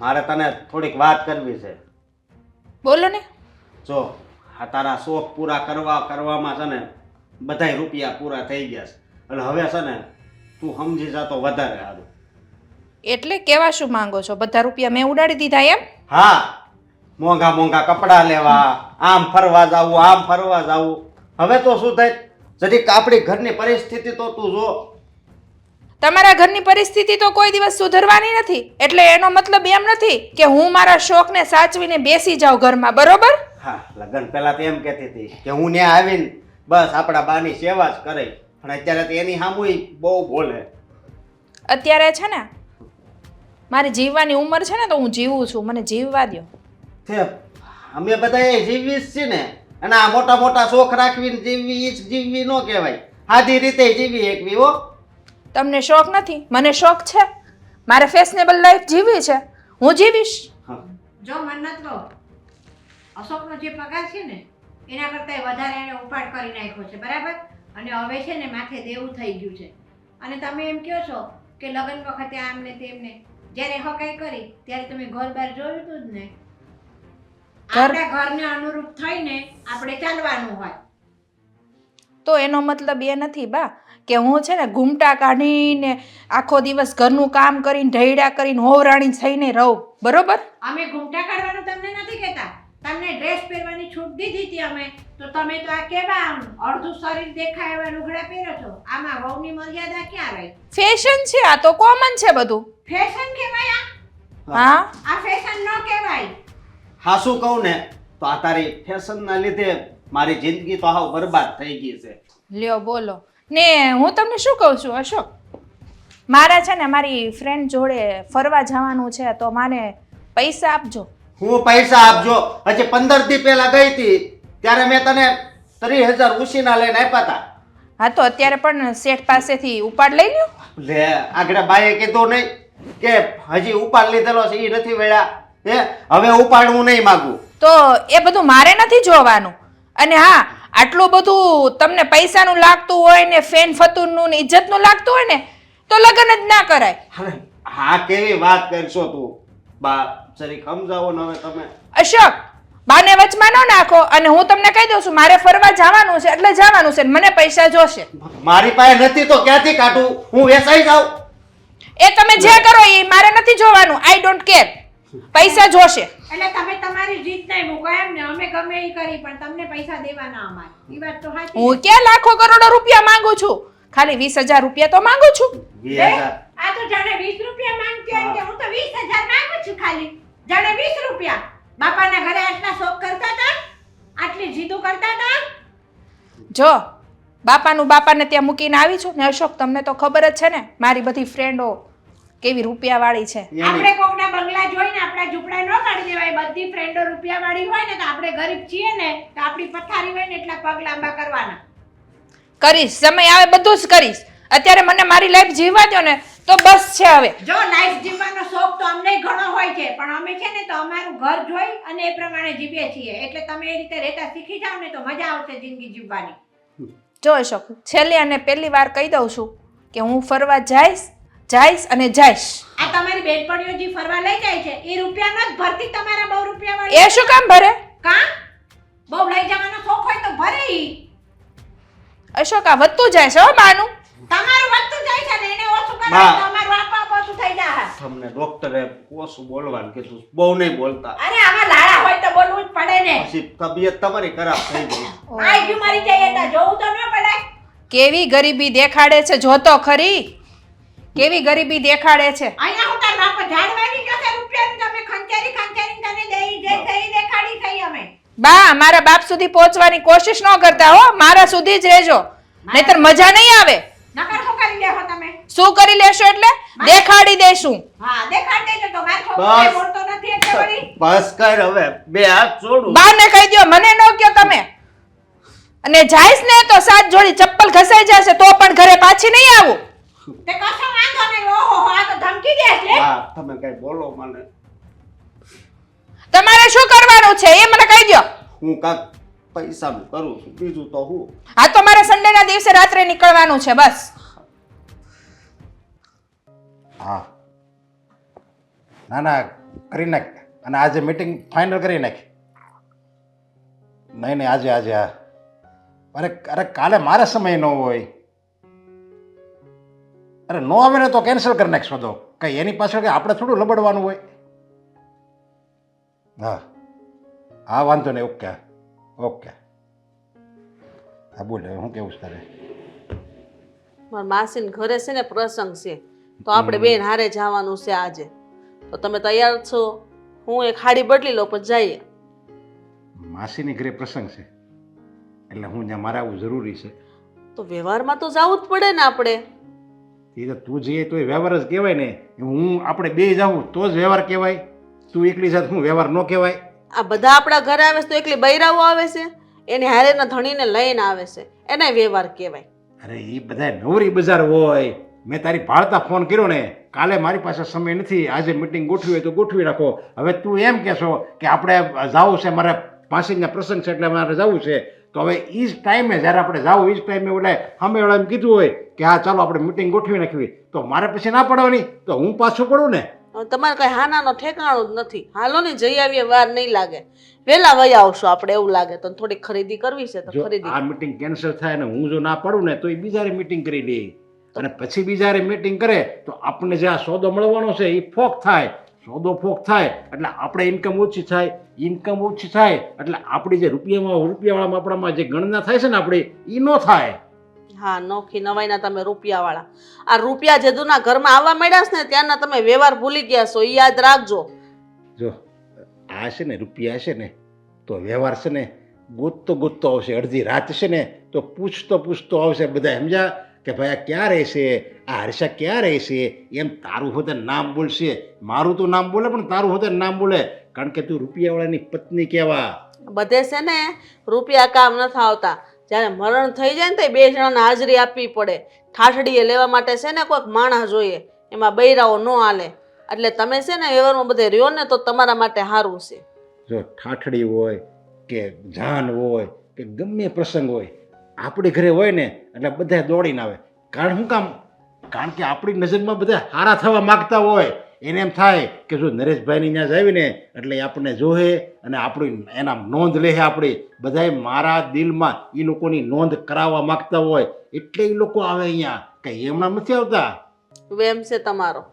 મારે તને થોડીક વાત કરવી છે. બોલો ને. જો આ તારા શોખ પૂરા કરવા કરવામાં છે ને બધાય રૂપિયા પૂરા થઈ ગયા છે. એટલે હવે છે ને તું સમજી જા તો વધારે સારું. એટલે કેવા શું માંગો છો? બધા રૂપિયા મેં ઉડાડી દીધા એમ? હા મોંઘા મોંઘા કપડાં લેવા આમ ફરવા જાવું આમ ફરવા જાવું. હવે તો શું થાય? જરીક આપણી ઘરની પરિસ્થિતિ તો તું જો તમારા ઘરની પરિસ્થિતિ તો કોઈ દિવસ સુધરવાની નથી. એટલે એનો મતલબ એમ નથી કે હું મારા શોખને સાચવીને બેસી જાઉં ઘરમાં બરોબર? હા લગ્ન પહેલા તો એમ કહેતી હતી કે હું ત્યાં આવીને બસ આપણા બાની સેવા જ કરે પણ અત્યારે તો એની સામુય બહુ બોલે અત્યારે છે ને મારી જીવવાની ઉંમર છે ને તો હું જીવું છું મને જીવવા દો છે અમે બધા એ જીવી જ છીએ ને. અને આ મોટા મોટા શોખ રાખવીને જીવવી એ જ જીવવી ન કહેવાય. સાદી રીતે જીવી એકવી હો તમને શોખ નથી? મને શોખ છે. મારે ફેશનેબલ લાઈફ જીવવી છે. હું જીવીશ. હા. જો મન્નત અશોકનો જે પગાર છે ને એના કરતાં વધારે એને ઉપાડ કરી નાખ્યો છે બરાબર? અને હવે છે ને માથે દેવું થઈ ગયું છે. અને તમે એમ કહો છો કે લગ્ન વખતે આમને તેમને જ્યારે હકાઈ કરી ત્યારે તમે ઘર બહાર જોયું હતું જ ને? આપણા ઘરને અનુરૂપ થઈને આપણે ચાલવાનું હોય. તો એનો મતલબ એ નથી બા. કે હું છે ને ઘૂમટા કાઢીને આખો દિવસ ઘરનું કામ કરીને ઢૈડા કરીને હોવરાણી થઈને રહું. બરોબર? અમે ઘૂમટા કાઢવાનું તમને નથી કહેતા. તમને ડ્રેસ પહેરવાની છૂટ દીધી હતી અમે. તો તમે તો આ કેવા આમ અડધું શરીર દેખાય એવા લુગડા પહેરો છો? આમાં વહુની મર્યાદા ક્યાં રહી? ફેશન છે આ તો કોમન છે બધું. ફેશન કહેવાય આ? હા. આ ફેશન ન કહેવાય. હા શું કહું ને? તો આ તારી ફેશનના લીધે મારી જિંદગી તો હાવ બરબાદ થઈ ગઈ છે. લ્યો બોલો. ને હું તમને શું કહું છું અશોક? મારા છે ને મારી ફ્રેન્ડ જોડે ફરવા જવાનું છે તો મારે પૈસા આપજો. હું પૈસા આપજો? હજી પંદર દી પહેલા ગઈ હતી ત્યારે મેં તને ત્રીસ હજાર ઉસીના લઈને આપ્યા હતા. હા તો અત્યારે પણ શેઠ પાસેથી ઉપાડ લઈ લ્યો. લે આગળ બાઈએ કીધું નહીં કે હજી ઉપાડ લીધેલો છે એ નથી વેળા હે હવે ઉપાડ હું નહીં માગું. તો એ બધું મારે નથી જોવાનું. અને હા આટલું બધું તમને પૈસાનું લાગતું હોય ને ફેન ફતુનનું ને ઇજ્જતનું લાગતું હોય ને તો લગ્ન જ ના કરાય. હા કેવી વાત કરશો તું? બા સરી સમજાવો ને હવે તમે. અશોક બાને વચમાં ન નાખો અને હું તમને કહી દઉં છું મારે ફરવા જવાનું છે એટલે જવાનું છે મને પૈસા જોશે. મારી પાસે નથી તો ક્યાંથી કાઢું? હું વેચાઈ જાઉં. એ તમે જે કરો એ મારે નથી જોવાનું આઈ ડોન્ટ કેર પૈસા જોશે. એટલે તમે તમારી જીત નહીં મૂકો એમ ને અમે ગમે એ કરી પણ તમને પૈસા દેવાના અમારે. એ વાત તો સાચી હું ક્યાં લાખો કરોડો રૂપિયા માંગુ છું? ખાલી વીસ હજાર રૂપિયા તો માંગુ છું. આ તો જાણે વીસ રૂપિયા માંગતી હોય કે હું. તો વીસ હજાર માંગુ છું ખાલી. જાણે વીસ રૂપિયા. બાપાના ઘરે આટલા શોખ કરતા હતા? આટલી જીદો કરતા હતા? જો બાપાનું બાપાને ત્યાં મૂકીને આવી છું ને અશોક તમને તો ખબર જ છે ને મારી બધી ફ્રેન્ડો કેવી રૂપિયાવાળી છે? આપણે કોકના બંગલા જોઈને આપણા ઝૂંપડા ન કાઢી દેવાય. બધી ફ્રેન્ડો રૂપિયા વાળી હોય ને તો આપણે ગરીબ છીએ ને તો આપણી પથારી હોય ને એટલા પગ લાંબા કરવાના. કરીશ. સમય આવે બધું જ કરીશ. અત્યારે મને મારી લાઈફ જીવવા દો ને તો બસ છે હવે. જો લાઈફ જીવવાનો શોખ તો અમને ઘણો હોય છે પણ અમે છે ને તો અમારું ઘર જોઈ અને એ પ્રમાણે જીવીએ છીએ. એટલે તમે એ રીતે રહેતા શીખી જાવ ને તો મજા આવશે જિંદગી જીવવાની. જો અશોક છેલ્લી અને પહેલી વાર કહી દઉં છું કે હું ફરવા જઈશ જઈશ અને જઈશ. આ તમારી બેનપણીઓ જે ફરવા લઈ જાય છે એ રૂપિયા જ ભરતી તમારા બહુ રૂપિયા વાળી એ શું કામ ભરે? કા? બહુ લઈ જવાનો શોખ હોય તો ભરે ઈ. અશોક વધતું જાય છે હો બાનું. તમારું વધતું જાય છે ને એને ઓછું કરે બા. તો અમારું ઓછું થઈ જાય. તમને ડોક્ટરે ઓછું બોલવાનું કીધું બહુ નહીં બોલતા. અરે આમાં લાળા હોય તો બોલવું જ પડે ને. પછી તબિયત તમારી ખરાબ થઈ ગઈ. આ બીમારી મરી જાય તો જોવું તો ન પડે કેવી ગરીબી દેખાડે છે જોતો ખરી. કેવી ગરીબી દેખાડે છે? અહીંયા હું તાર બાપ ઝાડવાની કસે રૂપિયા તમે ખંચેરી ખંચેરી તને દઈ જે થઈ દેખાડી થઈ અમે. બા મારા બાપ સુધી પહોંચવાની કોશિશ ન કરતા હો. મારા સુધી જ રહેજો. નહીતર મજા નહીં આવે. નકર શું કરી લેહો તમે? શું કરી લેશો એટલે? દેખાડી દેશું. હા દેખાડી દેજો તો મારો છોકરો બોલતો નથી એટલે વળી. બસ કર હવે. બે હાથ છોડું બાને કહી દો મને ન કયો તમે. અને જાઈશ ને તો સાત જોડી ચપ્પલ ઘસાઈ જશે તો પણ ઘરે પાછી નહીં આવું. તે કશો વાંધો નહીં ઓહો હો, આ તો ધમકી દે છે. હા તમે કઈ બોલો મને. તમારે શું કરવાનું છે? એ મને કહી દો. હું કાક પૈસાનું કરું છું બીજું તો હું. આ તો મારે સન્ડે ના દિવસે રાત્રે નીકળવાનું છે બસ. હા. ના ના કરી નાખ. અને આજે મીટિંગ ફાઇનલ કરી નાખ. નહીં નહીં આજે આજે હા. અરે અરે કાલે મારે સમય ન હોય. અરે નો આવે ને તો કેન્સલ કરી નાખશો તો. કંઈ એની પાછળ કે આપણે થોડું લબડવાનું હોય. હા. હા વાંધો નહીં ઓકે ઓકે. હા બોલે હું કેવું છે તારે? મારા માસીને ઘરે છે ને પ્રસંગ છે તો આપણે બેન હારે જવાનું છે આજે. તો તમે તૈયાર છો? હું એક હાડી બદલી લઉં પછી જઈએ. માસીની ઘરે પ્રસંગ છે એટલે હું ત્યાં મારે આવું જરૂરી છે. તો વ્યવહારમાં તો જવું જ પડે ને આપણે. એ તો તું જઈએ તો એ વ્યવહાર જ કહેવાય ને હું આપણે બે જાઉં તો જ વ્યવહાર કહેવાય. તું એકલી સાથે હું વ્યવહાર ન કહેવાય. આ બધા આપણા ઘરે આવે છે તો એકલી બૈરાઓ આવે છે? એની હારેના ધણીને લઈને આવે છે. એને વ્યવહાર કહેવાય. અરે એ બધા નવરી બજાર હોય. મેં તારી ભાળતા ફોન કર્યો ને કાલે મારી પાસે સમય નથી. આજે મિટિંગ ગોઠવી હોય તો ગોઠવી રાખો. હવે તું એમ કહેશો કે આપણે જવું છે મારે પાસિંગના પ્રસંગ છે એટલે મારે જવું છે. તો હવે એ જ ટાઈમે જ્યારે આપણે જાવું એ જ ટાઈમે ઓલે અમે વાળા એમ કીધું હોય કે હા ચાલો આપણે મિટિંગ ગોઠવી નાખવી. તો મારે પછી ના પડવાની? તો હું પાછું પડું ને? તમારે કઈ હાનાનો ઠેકાણું જ નથી. હાલો ને જઈ આવીએ વાર નહીં લાગે. વેલા વહી આવશો આપણે એવું લાગે. તો થોડી ખરીદી કરવી છે તો ખરીદી. આ મિટિંગ કેન્સલ થાય ને હું જો ના પડું ને તો એ બીજારે મિટિંગ કરી દે. અને પછી બીજારે મિટિંગ કરે તો આપણને જે આ સોદો મળવાનો છે એ ફોક થાય. સોદો ફોક થાય એટલે આપણે ઇન્કમ ઓછી થાય ઇન્કમ ઓછી થાય એટલે આપણી જે રૂપિયામાં રૂપિયાવાળામાં આપણામાં જે ગણના થાય છે ને આપણી એ ન થાય. હા નોખી નવાઈના તમે રૂપિયાવાળા. આ રૂપિયા જેદુના ઘરમાં આવવા માંડ્યા છે ને ત્યાંના તમે વ્યવહાર ભૂલી ગયા છો એ યાદ રાખજો. જો આ છે ને રૂપિયા છે ને તો વ્યવહાર છે ને ગોતતો ગોતતો આવશે અડધી રાત છે ને તો પૂછતો પૂછતો આવશે બધા સમજ્યા? કે ભાઈ આ ક્યાં રહેશે? આ હર્ષા ક્યાં રહેશે? એમ તારું હોતે નામ બોલશે. મારું તો નામ બોલે પણ તારું હોતે નામ બોલે. કારણ કે તું રૂપિયાવાળાની પત્ની કહેવા. બધે છે ને રૂપિયા કામ નથી આવતા. જ્યારે મરણ થઈ જાય ને તો બે જણાને હાજરી આપવી પડે. ઠાઠડીએ લેવા માટે છે ને કોઈક માણસ જોઈએ. એમાં બૈરાઓ ન હાલે. એટલે તમે છે ને વ્યવહારમાં બધે રહ્યો ને તો તમારા માટે સારું છે. જો ઠાઠડી હોય કે જાન હોય કે ગમે પ્રસંગ હોય આપણી ઘરે હોય ને, એટલે બધા દોડીને આવે. કારણ શું કામ? કારણ કે આપણી નજરમાં બધા હારા થવા માગતા હોય. એને એમ થાય કે જો નરેશભાઈની ત્યાં જ આવીને, એટલે આપણને જોહે અને આપણી એના નોંધ લે આપણી. બધાએ મારા દિલમાં એ લોકોની નોંધ કરાવવા માગતા હોય. એટલે એ લોકો આવે અહીંયા. કંઈ એમના નથી આવતા? વેમ છે તમારો.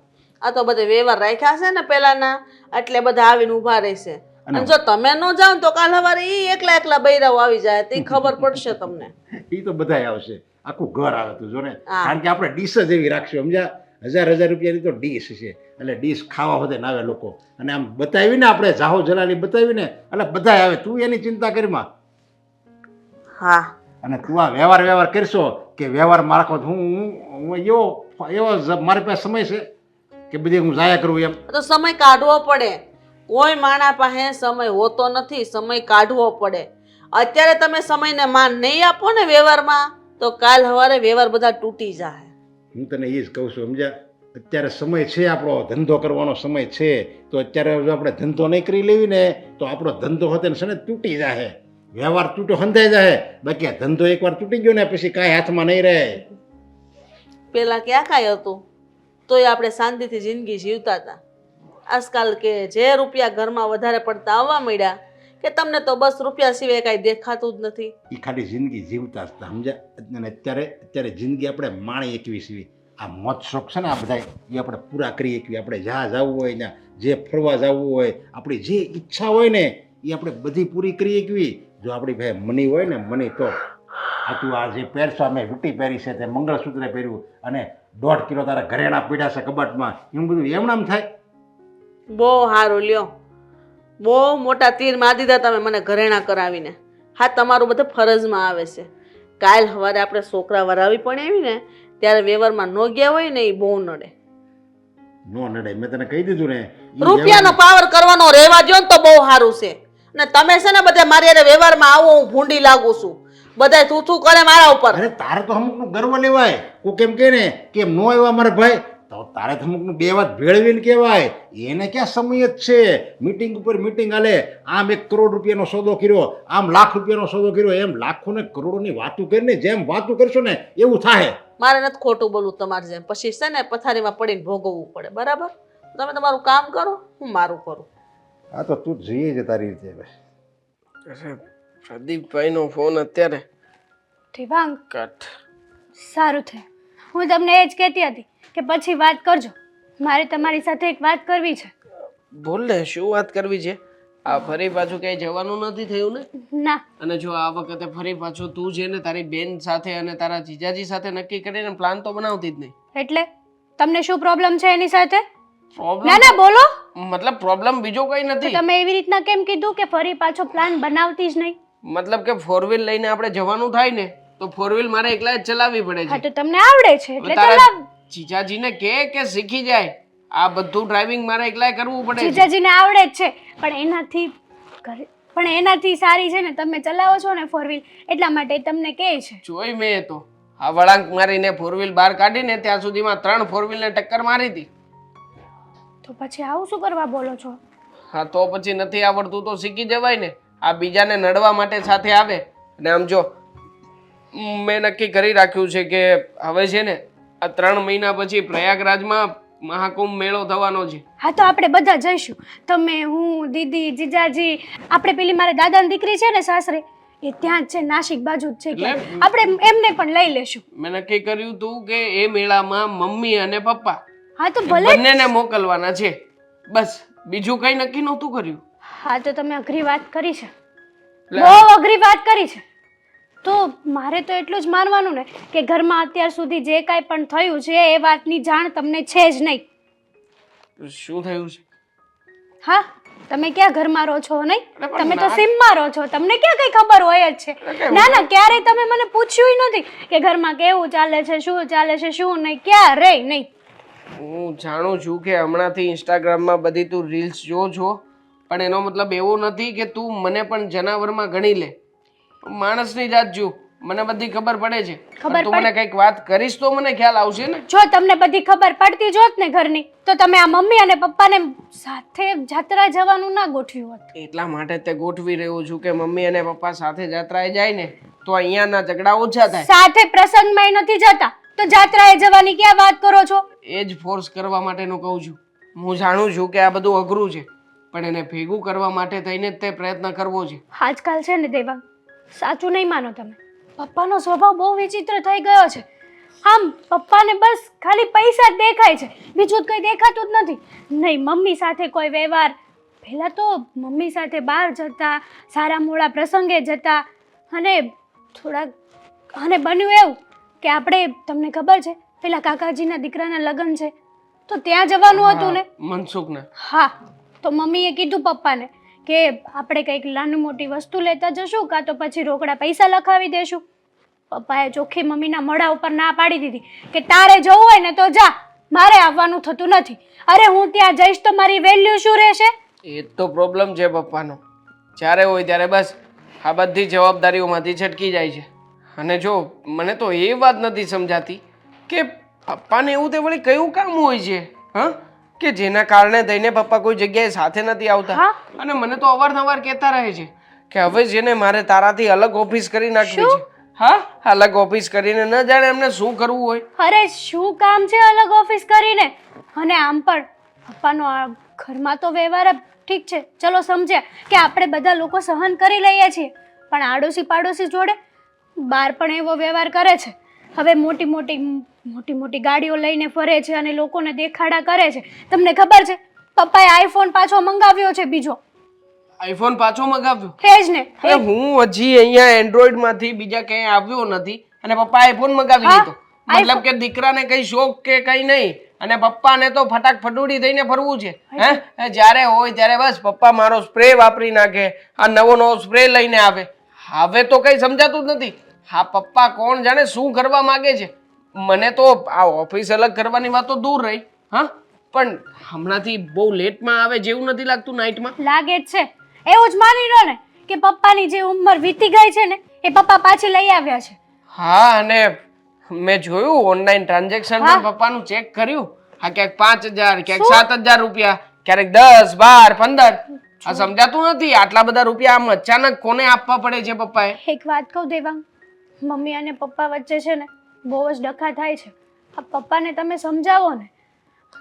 આ તો બધે વ્યવહાર રાખ્યા છે ને પહેલાંના, એટલે બધા આવીને ઊભા રહેશે. અને જો તમે ન જાઓ તો કાલ સવારે ઈ એકલા એકલા બૈરાઓ આવી જાય તે ખબર પડશે તમને. એ તો બધાય આવશે. આખું ઘર આવે તું જો ને કારણ કે આપણે ડીશ જ એવી રાખશું સમજ્યા? હજાર હજાર રૂપિયાની તો ડીશ છે. એટલે ડીશ ખાવા હોતે ના આવે લોકો. અને આમ બતાવીને આપણે જાહો જલાલી બતાવીને એટલે બધાય આવે. તું એની ચિંતા કરીમાં હા. અને તું આ વ્યવહાર વ્યવહાર કરશો કે વ્યવહાર મારખો હું હું- એવો એવો મારી પાસે સમય છે કે બધી હું જાયા કરું એમ. તો સમય કાઢવો પડે. કોઈ માણા પાસે સમય હોતો નથી સમય કાઢવો પડે. અત્યારે તમે સમયને માન નહીં આપો ને વ્યવહારમાં તો કાલ સવારે વ્યવહાર બધા તૂટી જાય. હું તને એ જ કહું છું સમજ્યા? અત્યારે સમય છે આપણો ધંધો કરવાનો સમય છે તો અત્યારે જો આપણે ધંધો નહીં કરી લેવી ને તો આપણો ધંધો હતો ને શને તૂટી જાય વ્યવહાર તૂટો હંધાઈ જાય બાકી આ ધંધો એકવાર તૂટી ગયો ને પછી કાંઈ હાથમાં નહીં રહે. પેલા ક્યાં કાંઈ હતું? તોય આપણે શાંતિથી જિંદગી જીવતા હતા. આજકાલ કે જે રૂપિયા ઘરમાં વધારે પડતા આવવા મળ્યા કે તમને તો બસ રૂપિયા સિવાય કાંઈ દેખાતું જ નથી. એ ખાલી જિંદગી જીવતા હતા, સમજ્યા? અને અત્યારે અત્યારે જિંદગી આપણે માણી એકવી સીવી આ મોજ શોખ છે ને આ બધા એ આપણે પૂરા કરી એકવી. આપણે જ્યાં જવું હોય ને, જે ફરવા જવું હોય, આપણી જે ઈચ્છા હોય ને, એ આપણે બધી પૂરી કરી એકવી. જો આપણી ભાઈ મની હોય ને, મની તો આ તું આ જે પહેરશો મેં વીટી પહેરી છે, તે મંગળસૂત્ર પહેર્યું. અને દોઢ કિલો તારા ઘરેણા પીડા છે કબાટમાં. એવું બધું એમનામ થાય? બહુ સારું લ્યો. બહુ મોટા તીર મારી દીધા તમે મને ઘરેણા કરાવીને. હા તમારું બધું ફરજમાં આવે છે. કાલ સવારે આપણે છોકરા વરાવી પણ આવી ને ત્યારે વેવરમાં ન ગયા હોય ને એ બહુ નડે. નો નડે મેં તને કહી દીધું ને રૂપિયાનો પાવર કરવાનો રહેવા દ્યો ને તો બહુ સારું છે. અને તમે છે ને બધા મારી અરે વ્યવહારમાં આવો હું ભૂંડી લાગુ છું. બધા તું તું કરે મારા ઉપર. અરે તારે તો અમુકનું ગર્વ લેવાય. કોક કેમ કે ને કે નો આવ્યા મારા ભાઈ તો તારે તો અમુકનું બે વાત ભેળવીને કહેવાય. એને ક્યાં સમય જ છે? મીટિંગ ઉપર મીટિંગ હાલે. આમ એક કરોડ રૂપિયાનો સોદો કર્યો આમ લાખ રૂપિયાનો સોદો કર્યો એમ લાખો ને કરોડોની વાતું કરીને જેમ વાતું કરશો ને એવું થાય મારે નથી ખોટું બોલવું તમારે જેમ. પછી છે ને પથારીમાં પડીને ભોગવવું પડે. બરાબર? તમે તમારું કામ કરો હું મારું કરું. હા તો તું જોઈએ છે તારી રીતે પ્રદીપભાઈનો ફોન અત્યારે ઠીભાંગ કટ. સારું છે હું તમને એ જ કહેતી હતી. કે પછી વાત કરજો. મારે તમારી સાથે એક વાત કરવી છે. બોલ ને શું વાત કરવી છે? આ ફરી પાછું ક્યાંય જવાનું નથી થયું ને? ના. અને જો આ વખતે ફરી પાછું તું છે ને તારી બેન સાથે અને તારા જીજાજી સાથે નક્કી કરીને પ્લાન તો બનાવતી જ નહીં. એટલે? તમને શું પ્રોબ્લેમ છે એની સાથે? ના પ્રોબ્લેમ ના બોલો. મતલબ પ્રોબ્લેમ બીજો કઈ નથી. તમે એવી રીતના કેમ કીધું કે ફરી પાછો પ્લાન બનાવતી જ નહીં? મતલબ કે ફોર વ્હીલ લઈને આપણે જવાનું થાય ને તો ફોર વ્હીલ મારે એકલા જ ચલાવવી પડે હા તો તમને આવડે છે એટલે ચલાવ. જીજાજીને કે કે શીખી જાય? આ બધું ડ્રાઇવિંગ મારે એકલાય કરવું પડે છે. જીજાજીને આવડે જ છે. પણ એનાથી ઘરે- પણ એનાથી સારી છે ને તમે ચલાવો છો ને ફોર વ્હીલ એટલા માટે એ તમને કહે છે. જોઈ મેં એ તો. આ વળાંક મારીને ફોર વ્હીલ બહાર કાઢીને ત્યાં સુધીમાં ત્રણ ફોર વ્હીલને ટક્કર મારી હતી. તો પછી આવું શું કરવા બોલો છો? હા તો પછી નથી આવડતું તો શીખી જવાય ને. આ બીજાને નડવા માટે સાથે આવે. અને આમ જો મ, મેં નક્કી કરી રાખ્યું છે કે હવે છે ને આ ત્રણ મહિના પછી પ્રયાગરાજમાં મહાકુંભ મેળો થવાનો છે. હા તો આપણે બધા જઈશું. તમે હું દીદી જીજાજી આપણે પેલી મારા દાદાની દીકરી છે ને સાસરે એ ત્યાં જ છે નાસિક બાજુ જ છે એટલે- આપણે એમને પણ લઈ લેશું. મેં નક્કી કર્યું હતું કે એ મેળામાં મમ્મી અને પપ્પા હા તો ભલે બંનેને મોકલવાના છે. બસ બીજું કઈ નક્કી નહોતું કર્યું? હા તો તમે અઘરી વાત કરી છે. બહુ અઘરી વાત કરી છે. તો મારે તો એટલું જ માનવાનું ને કે ઘરમાં અત્યાર સુધી જે કાંઈ પણ થયું છે એ વાતની જાણ તમને છે જ નહીં. શું થયું છે? હા તમે ક્યાં ઘરમાં રહો છો નહીં? તમે તો સિમમાં રહો છો તમને ક્યાં કઈ ખબર હોય જ છે? ના ના ક્યારેય તમે મને પૂછ્યું નથી કે ઘરમાં કેવું ચાલે છે શું ચાલે છે શું નહીં ક્યારેય નહીં. હું જાણું છું કે હમણાંથી ઇન્સ્ટાગ્રામમાં બધી તું રીલ્સ જો છો પણ એનો મતલબ એવો નથી કે તું મને પણ જનાવરમાં ગણી લે. માણસની જાત જો મને બધી ખબર પડે છે. ખબર તું મને કંઈક વાત કરીશ તો મને ખ્યાલ આવશે ને? જો તમને બધી ખબર પડતી જોત ને ઘરની તો તમે આ મમ્મી અને પપ્પાને સાથે જાત્રા જવાનું ના ગોઠવ્યું હોત. એટલા માટે તે ગોઠવી રહ્યો છું કે મમ્મી અને પપ્પા સાથે જાત્રાએ જાય ને તો અહીંયાના ઝઘડા ઓછા થાય. સાથે પ્રસંગમાં નથી જતા તો જાત્રાએ જવાની ક્યાં વાત કરો છો? એ જ ફોર્સ કરવા માટેનું કહું છું. હું જાણું છું કે આ બધું અઘરું છે પણ એને ભેગું કરવા માટે થઈને જ તે પ્રયત્ન કરવો છે. આજકાલ છે ને દેવાંગ સાચું નહીં માનો તમે. પપ્પાનો સ્વભાવ બહુ વિચિત્ર થઈ ગયો છે. આમ પપ્પાને બસ ખાલી પૈસા જ દેખાય છે. બીજું કંઈ દેખાતું જ નથી. નહીં મમ્મી સાથે કોઈ વ્યવહાર. પહેલાં તો મમ્મી સાથે બહાર જતા સારા મોડા પ્રસંગે જતા. અને થોડાક અને બન્યું એવું કે આપણે તમને ખબર છે પેલા કાકાજીના દીકરાના લગ્ન છે. તો ત્યાં જવાનું હતું ને? મનસુખને. હા તો મમ્મીએ કીધું પપ્પાને. કે આપણે કંઈક નાની મોટી વસ્તુ લેતા જશું કાં તો પછી રોકડા પૈસા લખાવી દેશું. પપ્પાએ ચોખ્ખી મમ્મીના મોઢા ઉપર ના પાડી દીધી કે તારે જવું હોય ને તો જા, મારે આવવાનું થતું નથી. અરે હું ત્યાં જઈશ તો મારી વેલ્યુ શું રહેશે? એ તો પ્રોબ્લેમ છે પપ્પાનો. જ્યારે હોય ત્યારે બસ, આ બધી જવાબદારીઓમાંથી છટકી જાય છે. અને જો, મને તો એ વાત નથી સમજાતી કે પપ્પાને એવું તે વળી કયું કામ હોય છે, હા? કે જેના કારણે થઈને પપ્પા કોઈ જગ્યાએ સાથે નથી આવતા. હા. અને મને તો અવારનવાર કહેતા રહે છે કે હવે જેને મારે તારાથી અલગ ઓફિસ કરી નાખવી છે. હા? અલગ ઓફિસ કરીને ન જાણે એમને શું કરવું હોય. અરે શું કામ છે અલગ ઓફિસ કરીને? અને આમ પણ પપ્પાનો આ ઘરમાં તો વ્યવહાર ઠીક છે. ચલો સમજ્યા કે આપણે બધા લોકો સહન કરી લઈએ છીએ પણ આડોશી પાડોશી જોડે બાર પણ એવો વ્યવહાર કરે છે. હવે મોટી મોટી મોટી મોટી ગાડીઓ લઈને ફરે છે અને લોકોને દેખાડા કરે છે. તમને ખબર છે? પપ્પાએ આઈફોન પાછો મંગાવ્યો છે બીજો. આઈફોન પાછો મંગાવ્યો? જ ને અરે હું. હજી અહીંયા એન્ડ્રોઈડમાંથી બીજા ક્યાંય આવ્યો નથી અને પપ્પા આઈફોન મંગાવી દીધો મતલબ કે દીકરાને કઈ શોખ કે કઈ નહીં અને પપ્પાને તો ફટાક ફટુડી થઈને ફરવું છે હે? જ્યારે હોય ત્યારે બસ પપ્પા મારો સ્પ્રે વાપરી નાખે આ નવો નવો સ્પ્રે લઈને આવે. હવે તો કઈ સમજાતું જ નથી. હા પપ્પા કોણ જાણે શું કરવા માંગે છે? મને તો આ ઓફિસ અલગ કરવાની વાત તો દૂર રહી હા? પણ હમણાંથી બહુ લેટમાં આવે જેવું નથી લાગતું નાઇટમાં લાગે જ છે. એવું જ માની લો ને કે પપ્પાની જે ઉંમર વીતી ગઈ છે ને એ પપ્પા પાછી લઈ આવ્યા છે. હા અને મેં જોયું ઓનલાઈન ટ્રાન્ઝેક્શન પપ્પાનું ચેક કર્યું. હા ક્યાંક પાંચ હજાર ક્યાંક સાત હજાર રૂપિયા ક્યારેક દસ બાર પંદર. આ સમજાતું નથી આટલા બધા રૂપિયા આમ અચાનક કોને આપવા પડે છે પપ્પાએ? એક વાત કહું દેવાંગ મમ્મી અને પપ્પા વચ્ચે છે ને બહુ જ ડખા થાય છે. આ પપ્પાને તમે સમજાવો ને.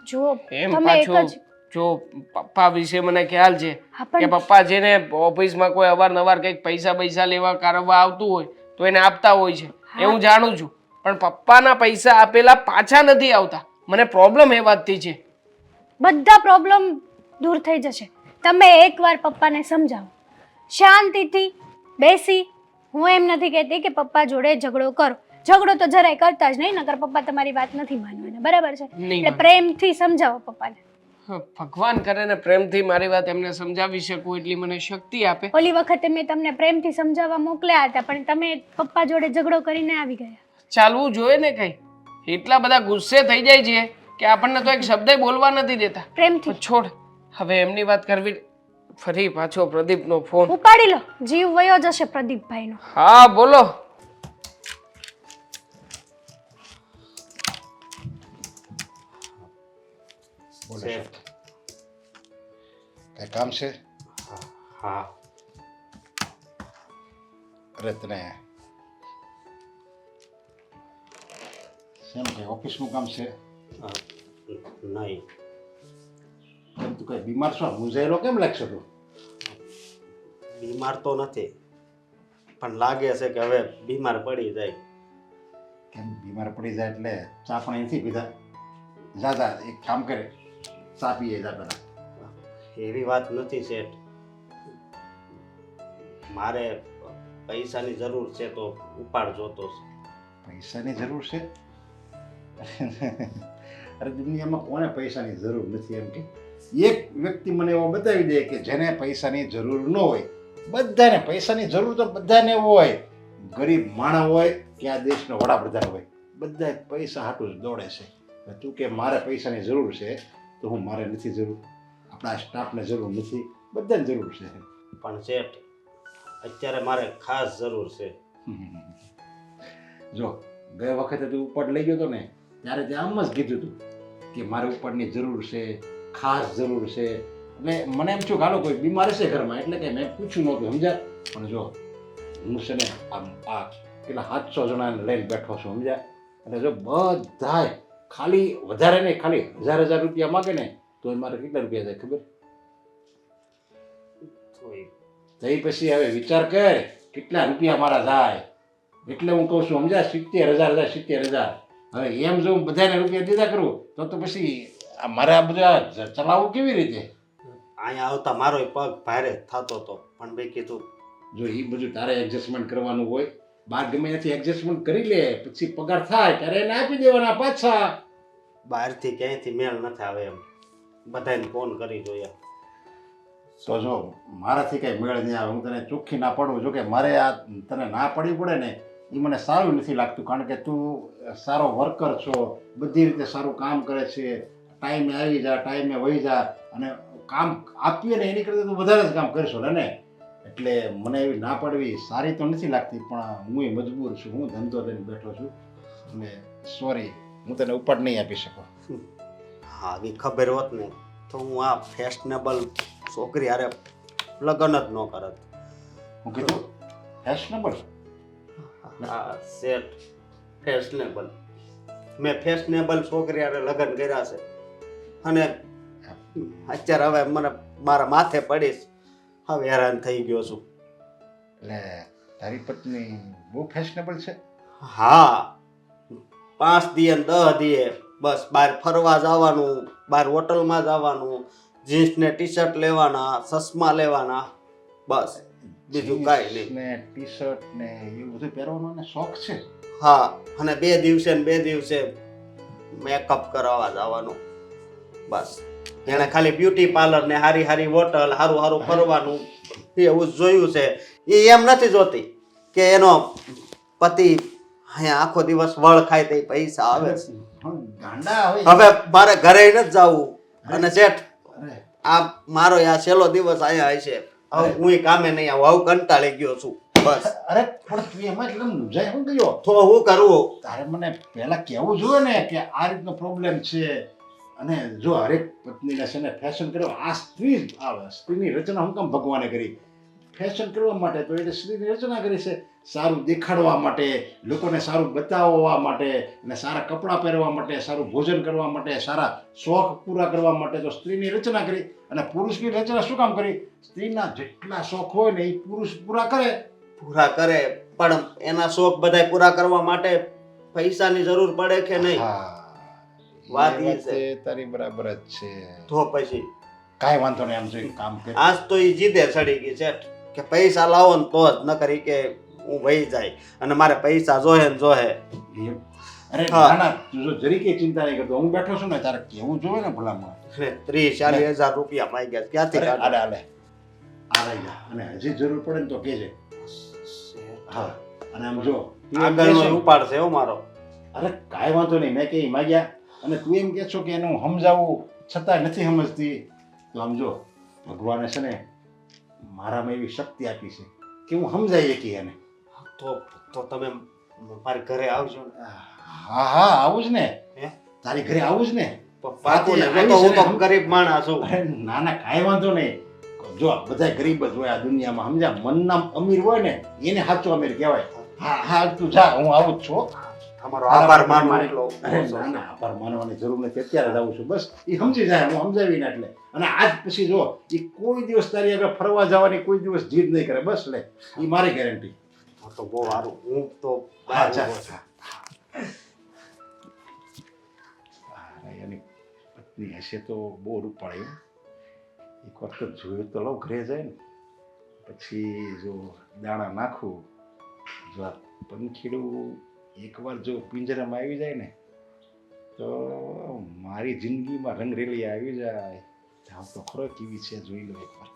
જો એમ તમે એક પાછું જ જો પપ્પા વિશે મને ખ્યાલ છે હા કે પણ પપ્પા જેને ઓફિસમાં કોઈ અવારનવાર કંઈક પૈસા પૈસા લેવા કારવા આવતું હોય તો એને આપતા હોય છે. એ હું જાણું છું. પણ પપ્પાના પૈસા આપેલા પાછા નથી આવતા. મને પ્રોબ્લેમ એ વાતથી છે. બધા પ્રોબ્લેમ દૂર થઈ જશે. તમે એકવાર પપ્પાને સમજાવો. શાંતિથી બેસી. હું એમ નથી કહેતી કે પપ્પા જોડે ઝઘડો કરો. ઝઘડો તો જરાય કરતા જ નહીં નકર પપ્પા તમારી વાત નથી માનવાના. બરાબર છે? એટલે પ્રેમથી સમજાવો પપ્પાને. ભગવાન કરે ને પ્રેમથી મારી વાત એમને સમજાવી શકું એટલી મને શક્તિ આપે. ઓલી વખતે મેં તમને પ્રેમથી સમજાવવા મોકલ્યા હતા પણ તમે પપ્પા જોડે ઝઘડો કરીને આવી ગયા. ચાલવું જોઈએ ને કઈ? એટલા બધા ગુસ્સે થઈ જાય છે કે આપણને તો એક શબ્દ બોલવા નથી દેતા. પ્રેમથી. છોડ હવે એમની વાત કરવી ફરી પાછો પ્રદીપનો ફોન. ઉપાડી લો. જીવ વયો જશે પ્રદીપભાઈનો. હા બોલો. બોલો શેઠ. કઈ કામ છે હા અરે તને શેનું કઈ ઓફિસનું કામ છે નહીં તું કઈ બીમાર છો મૂંઝાયેલો કેમ લાગશે તું બીમાર તો નથી પણ લાગે છે કે હવે બીમાર પડી જાય કેમ બીમાર પડી જાય એટલે ચા પણ અહીંથી પીધા જા જા એક કામ કરે ચા પીએ જા પેલા એવી વાત નથી શેઠ. મારે પૈસાની જરૂર છે તો ઉપાડ જોતો છે. પૈસાની જરૂર છે? અરે દુનિયામાં કોને પૈસાની જરૂર નથી એમ કે? એક વ્યક્તિ મને એવો બતાવી દે કે જેને પૈસાની જરૂર ન હોય બધાને પૈસાની જરૂર તો બધાને હોય. ગરીબ માણસ હોય કે આ દેશનો વડાપ્રધાન હોય બધા પૈસા હાટું જ દોડે છે. તું કે મારે પૈસાની જરૂર છે? તો હું મારે નથી જરૂર. આપણા સ્ટાફને જરૂર નથી. બધાને જરૂર છે. પણ શેઠ અત્યારે મારે ખાસ જરૂર છે. જો ગયા વખતે તું ઉપડ લઈ ગયો હતો ને ત્યારે તે આમ જ કીધું હતું કે મારે ઉપડની જરૂર છે ખાસ જરૂર છે. એટલે મને એમ છું કે કોઈ બીમાર છે ઘરમાં એટલે કે મેં પૂછ્યું નહોતું સમજ્યા? પણ જો હું છે ને આમ આ કેટલા સાતસો જણાને લઈને બેઠો છું સમજ્યા? એટલે જો બધાય ખાલી વધારે નહીં ખાલી હજાર હજાર રૂપિયા માગે ને તો એ મારે કેટલા રૂપિયા થાય ખબર? તો પછી હવે વિચાર કર કેટલા રૂપિયા મારા થાય એટલે હું કહું છું સમજા સિત્તેર હજાર હજાર સિત્તેર હજાર. હવે એમ જો હું બધાને રૂપિયા દીધા કરું તો તો પછી આ મારે આ બધા ચલાવવું કેવી રીતે? અહીંયા આવતા મારો પગ ભારે થતો હતો પણ મેં કીધું જો એ બધું તારે એડજસ્ટમેન્ટ કરવાનું હોય બાર ગમે એનાથી એડજસ્ટમેન્ટ કરી લે પછી પગાર થાય ત્યારે એને આપી દેવાના પાછા. બહારથી ક્યાંયથી મેળ નથી આવે એમ. બધાને ફોન કરી જોઈએ. તો જો મારાથી કંઈ મેળ નહીં આવે. હું તને ચોખ્ખી ના પડું જો કે મારે આ તને ના પડવી પડે ને એ મને સારું નથી લાગતું કારણ કે તું સારો વર્કર છો બધી રીતે સારું કામ કરે છે. ટાઈમે આવી જા ટાઈમે વહી જા. અને કામ આપીએ ને એની કરતાં તું વધારે જ કામ કરશો ને? એટલે મને એવી ના પડવી સારી તો નથી લાગતી પણ હું મજબૂર છું હું ધંધો લઈને બેઠો છું. એટલે સોરી હું તને ઉપાડ નહીં આપી શકું. હા આવી ખબર હોત ને તો હું આ ફેશનેબલ છોકરી હારે લગ્ન જ ન કરત. હું કીધું ફેશનેબલ આ સેટ ફેશનેબલ મેં ફેશનેબલ છોકરી હારે લગ્ન કર્યા છે. અને અત્યારે હવે મને મારા માથે પડીશ. હવે હેરાન થઈ ગયો છું. એટલે તારી પત્ની બહુ ફેશનેબલ છે? હા. પાંચ દીએ ને દહ દીએ. બસ બહાર ફરવા જવાનું બહાર હોટલમાં જવાનું જીન્સ ને ટી શર્ટ લેવાના ચશ્મા લેવાના બસ. બીજું કાંઈ નહીં. ને ટી શર્ટ ને એવું બધું પહેરવાનો ને શોખ છે? હા અને બે દિવસે ને બે દિવસે મેકઅપ કરાવવા જવાનું. બસ. એણે ખાલી બ્યુટી પાર્લર ને હારી હારી હોટલ હારું હારું ફરવાનું એવું જોયું છે. એ એમ નથી જોતી કે એનો પતિ અહીંયા આખો દિવસ વળ ખાય તે પૈસા આવે. છે હવે મારે ઘરે નથી જવું. અને શેઠ આ મારો આ છેલ્લો દિવસ અહીંયા હશે. હવે હું કામે નહીં આવું આવું કંટાળી ગયો છું. બસ. અરે પણ તું એમાં જ મુંજાઈ હું ગયો. તો હું કરવું તારે મને પહેલા કહેવું જોઈએ ને કે આ રીતનો પ્રોબ્લેમ છે. અને જો હરેક પત્નીને છે ને ફેશન કરવા આ સ્ત્રી જ આવે. સ્ત્રીની રચના હું કામ ભગવાને કરી? ફેશન કરવા માટે તો એટલે સ્ત્રીની રચના કરી છે. સારું દેખાડવા માટે લોકોને સારું બતાવવા માટે અને સારા કપડાં પહેરવા માટે સારું ભોજન કરવા માટે સારા શોખ પૂરા કરવા માટે તો સ્ત્રીની રચના કરી. અને પુરુષની રચના શું કામ કરી? સ્ત્રીના જેટલા શોખ હોય ને એ પુરુષ પૂરા કરે. પૂરા કરે પણ એના શોખ બધા પૂરા કરવા માટે પૈસાની જરૂર પડે કે નહીં? હા. વાત એ છે. તારી બરાબર જ છે. તો પછી? કાંઈ વાંધો નહીં આમ જોઈ કામ કરે. આજ તો એ જીદે ચડી ગઈ છે. કે પૈસા લાવો ને તો જ ન કરી કે હું વહી જાય. અને મારે પૈસા જોહે ને જોહે. અરે હા. જો જરી કે ચિંતા નહીં કરતો. હું બેઠો છું ને તારે કેવું જોવે ને ભલામાં ત્રીસ ચાલીસ હજાર રૂપિયા પાઈ ગયા ક્યાંથી? આલે આલે. આ રહી જા. અને હજી જરૂર પડે ને તો કેજે હા. અને આમ જો આગળનો ઉપાડ છે હો મારો. અરે કાંઈ વાંધો નહીં. મેં કઈ માગ્યા. અને તું એમ કહે છો કે એનું સમજાવવું છતાંય નથી સમજતી તો સમજો ભગવાને છે ને મારામાં એવી શક્તિ આપી છે કે હું સમજાઈ શકી એને. તો તો તમે મારી ઘરે આવજો ને. હા હા આવું જ ને. તારી ઘરે આવું જ ને? હું તો. ગરીબ માણસ છું ના ના કાંઈ વાંધો નહીં. જો બધા ગરીબ જ હોય આ દુનિયામાં. સમજ્યા મનના અમીર હોય ને એને સાચો અમીર કહેવાય. હા હા તું જા હું આવું જ છું તમારો આભાર માનું એટલો ના ના આભાર માનવાની જરૂર નથી. અત્યારે જાઉં છું બસ. એ સમજી જાય હું સમજાવીને એટલે. અને આજ પછી જો એ કોઈ દિવસ તારી આગળ ફરવા જવાની કોઈ દિવસ જીદ નહીં કરે. બસ લે એ મારી ગેરંટી તો બહુ સારું. હું તો બહાર એની પત્ની હશે તો બહુ રૂપાળી. એક વખત જોયું તો લો ઘરે જાય ને. પછી જો દાણા નાખું જો પંખીડું એકવાર જો પિંજરામાં આવી જાય ને, તો મારી જિંદગીમાં રંગરેલી આવી જાય. જાવ તો ખરો કેવી છે જોઈ લો એકવાર.